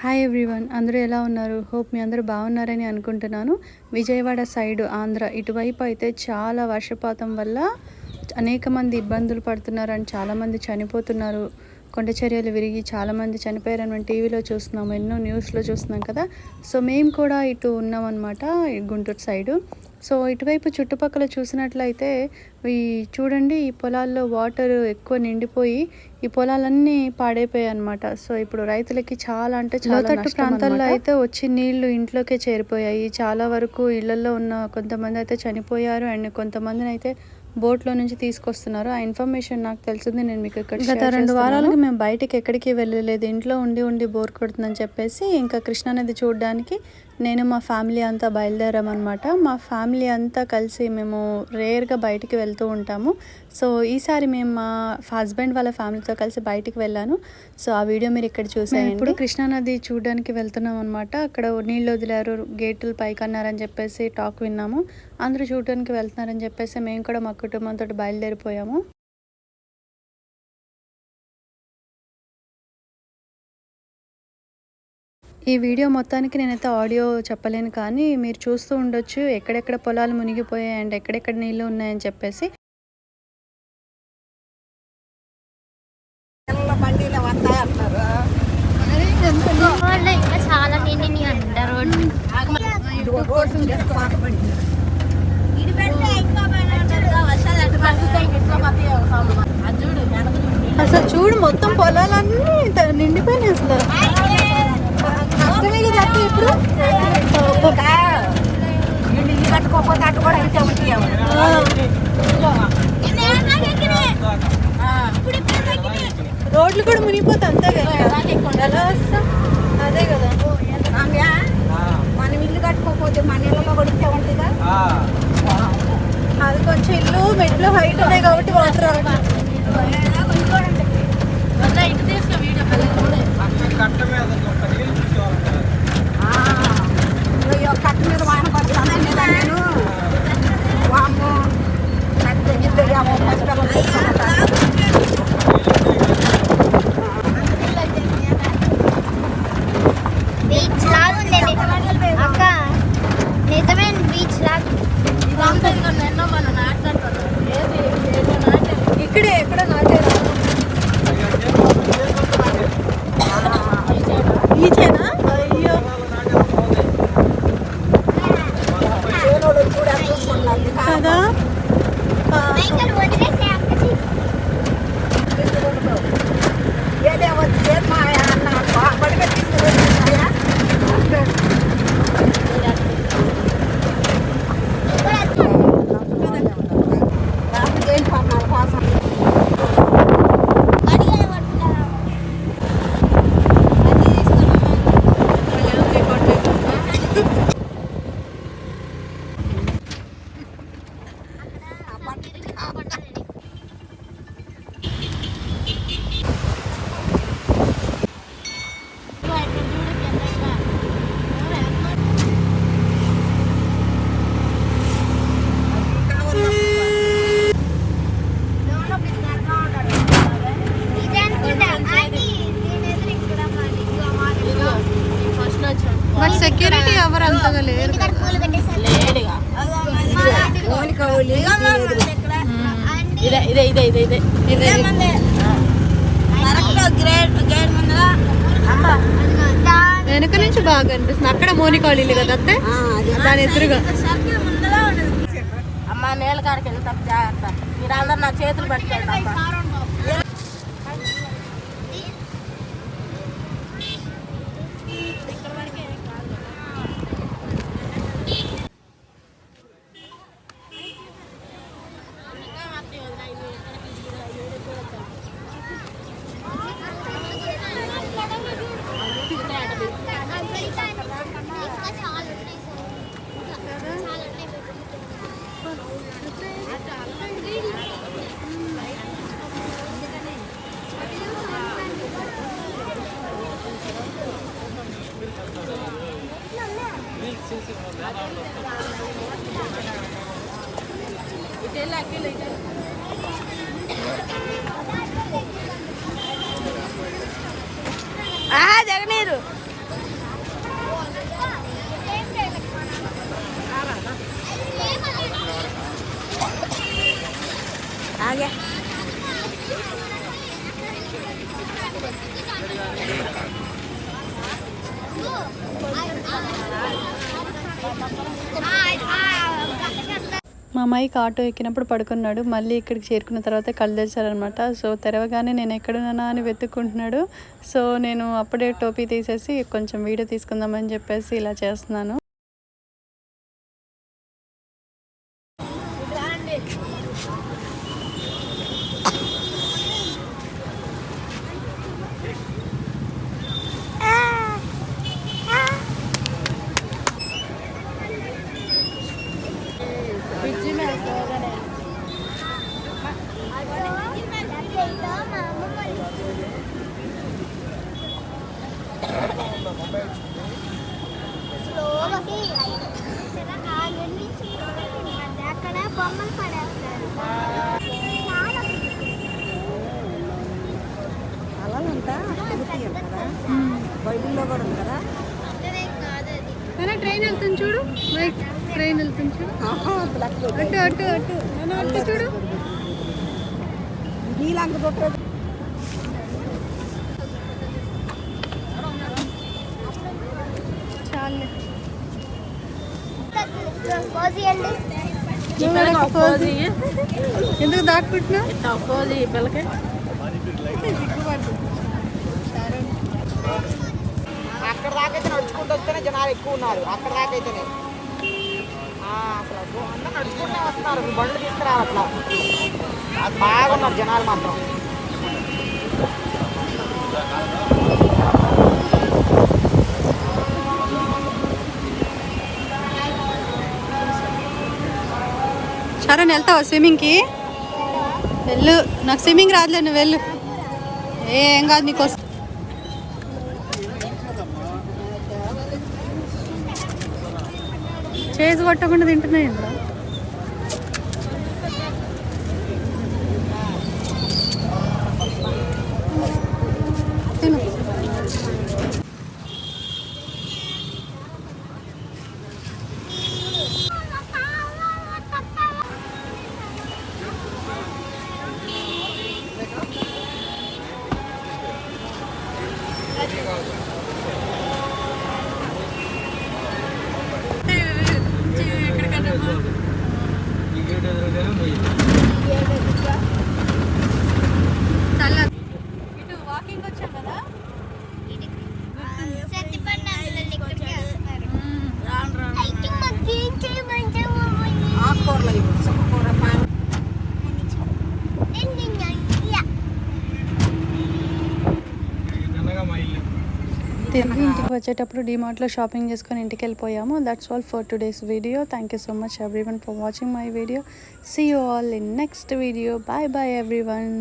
Hi everyone అందరూ ఎలా ఉన్నారు? హోప్ మీ అందరూ బాగున్నారని అనుకుంటున్నాను. విజయవాడ సైడ్ ఆంధ్ర ఇటువైపు అయితే చాలా వర్షపాతం వల్ల అనేక మంది ఇబ్బందులు పడుతున్నారు అండ్ చాలామంది చనిపోతున్నారు. కొండ చర్యలు విరిగి చాలామంది చనిపోయారని మనం టీవీలో చూస్తున్నాం ఎన్నో న్యూస్లో చూస్తున్నాం కదా. సో మేము కూడా ఇటు ఉన్నామన్నమాట గుంటూరు సైడు. సో ఇటువైపు చుట్టుపక్కల చూసినట్లయితే ఈ చూడండి ఈ పొలాల్లో వాటర్ ఎక్కువ నిండిపోయి ఈ పొలాలన్నీ పాడైపోయాయి అనమాట సో ఇప్పుడు రైతులకి చాలా అంటే చాలా లోతట్టు ప్రాంతాల్లో అయితే వచ్చి నీళ్ళు ఇంట్లోకే చేరిపోయాయి. చాలా వరకు ఇళ్ళలో ఉన్న కొంతమంది అయితే చనిపోయారు అండ్ కొంతమందిని అయితే బోట్లో నుంచి తీసుకొస్తున్నారు. ఆ ఇన్ఫర్మేషన్ నాకు తెలిసింది నేను మీకు ఇక్కడ గత రెండు వారాలుగా మేము బయటికి ఎక్కడికి వెళ్ళలేదు. ఇంట్లో ఉండి ఉండి బోర్ కొడుతుందని చెప్పేసి ఇంకా కృష్ణానది చూడడానికి నేను మా ఫ్యామిలీ అంతా బయలుదేరామన్నమాట మా ఫ్యామిలీ అంతా కలిసి మేము రేర్గా బయటికి వెళ్తూ ఉంటాము. సో ఈసారి మేము మా హస్బెండ్ వాళ్ళ ఫ్యామిలీతో కలిసి బయటికి వెళ్ళాను. సో ఆ వీడియో మీరు ఇక్కడ చూసాను ఇప్పుడు కృష్ణానది చూడడానికి వెళ్తున్నాం అనమాట అక్కడ నీళ్ళు వదిలారు గేట్లు పైకి అన్నారని చెప్పేసి టాక్ విన్నాము. అందరూ చూడడానికి వెళ్తున్నారని చెప్పేసి మేము కూడా మా కుటుంబంతో బయలుదేరిపోయాము. ఈ వీడియో మొత్తానికి నేనైతే ఆడియో చెప్పలేను కానీ మీరు చూస్తూ ఉండొచ్చు. ఎక్కడెక్కడ పొలాలు మునిగిపోయాయి అండ్ ఎక్కడెక్కడ నీళ్ళు ఉన్నాయని చెప్పేసి. అసలు చూడు మొత్తం పొలాలన్నీ నిండిపోయినాయి అసలు. కదా అక్క ఇప్పుడు ఇల్లు కట్టుకోకపోతే అటు కూడా. రోడ్లు కూడా మునిగిపోతే అంతే కదా. ఎలా వస్తాం? అదే కదా. మనం ఇల్లు కట్టుకోకపోతే మన ఇళ్ళలో కూడా ఇంతే ఉంటుందా? అది కొంచెం ఇల్లు మెట్లు హైట్ ఉన్నాయి కాబట్టి వాటర్ రావట్లేదు ఆ. అయ్యో, కట్ట మీద వాన పడుతుంది. మీద నేను వామ్మో, నాకు ఇద్దరు ఏమో పసిపిల్లలు తీసుకున్నారు. బీచ్ లాగా ఉండేది అక్క నిజమైన బీచ్ లాగా. ఇక్కడే ఎక్కడ నాటారా ఇదే ఇదే ఇదే ఇదే. ఇదే వెనక నుంచి బాగా అనిపిస్తుంది. అక్కడ మోనికాళ్ళు ఇల్లు కదా అత్తే? దాని ఎదురుగా. అమ్మ నేల కాడికి వెళ్ళి తప్ప జాగ్రత్త. మీరు అందరు నా చేతులు పట్టుకోండి Ustedes la que le మా అమ్మాయికి ఆటో ఎక్కినప్పుడు పడుకున్నాడు. మళ్ళీ ఇక్కడికి చేరుకున్న తర్వాత కళ్ళు తెరిచారనమాట సో తెరవగానే నేను ఎక్కడున్నానా అని వెతుక్కుంటున్నాడు. సో నేను అప్పుడే టోపీ తీసేసి కొంచెం వీడియో తీసుకుందామని చెప్పేసి ఇలా చేస్తున్నాను. బొమ్మలు పడేస్తారు బైబిల్లో కూడా ఉంది? ట్రైన్ వెళ్తుంది చూడు. మైక్ ట్రైన్ వెళ్తుంది చూడు. అటు అటు అటు. అటు చూడు. ఎందుకు ఈ పిల్లకి అక్కడ దాకైతే నడుచుకుంటూ వస్తేనే జనాలు ఎక్కువ ఉన్నారు. అక్కడ దాకైతేనే అసలు అబ్బో, అందరూ నడుచుకుంటూ వస్తున్నారు ఈ బండ్లు తీసుకురావట్లా బాగున్నారు జనాలు మాత్రం. శరణ్ వెళ్తావా స్విమ్మింగ్కి? వెళ్ళు. నాకు స్విమ్మింగ్ రాదులే నువ్వు వెళ్ళు. ఏం కాదు నీకు చేసి కొట్టకుండా తింటున్నాయి తిరిగి ఇంటికి వచ్చేటప్పుడు డిమార్ట్లో షాపింగ్ చేసుకొని ఇంటికి వెళ్ళిపోయాము. That's all for today's video thank you so much everyone for watching my video see you all in next video bye bye everyone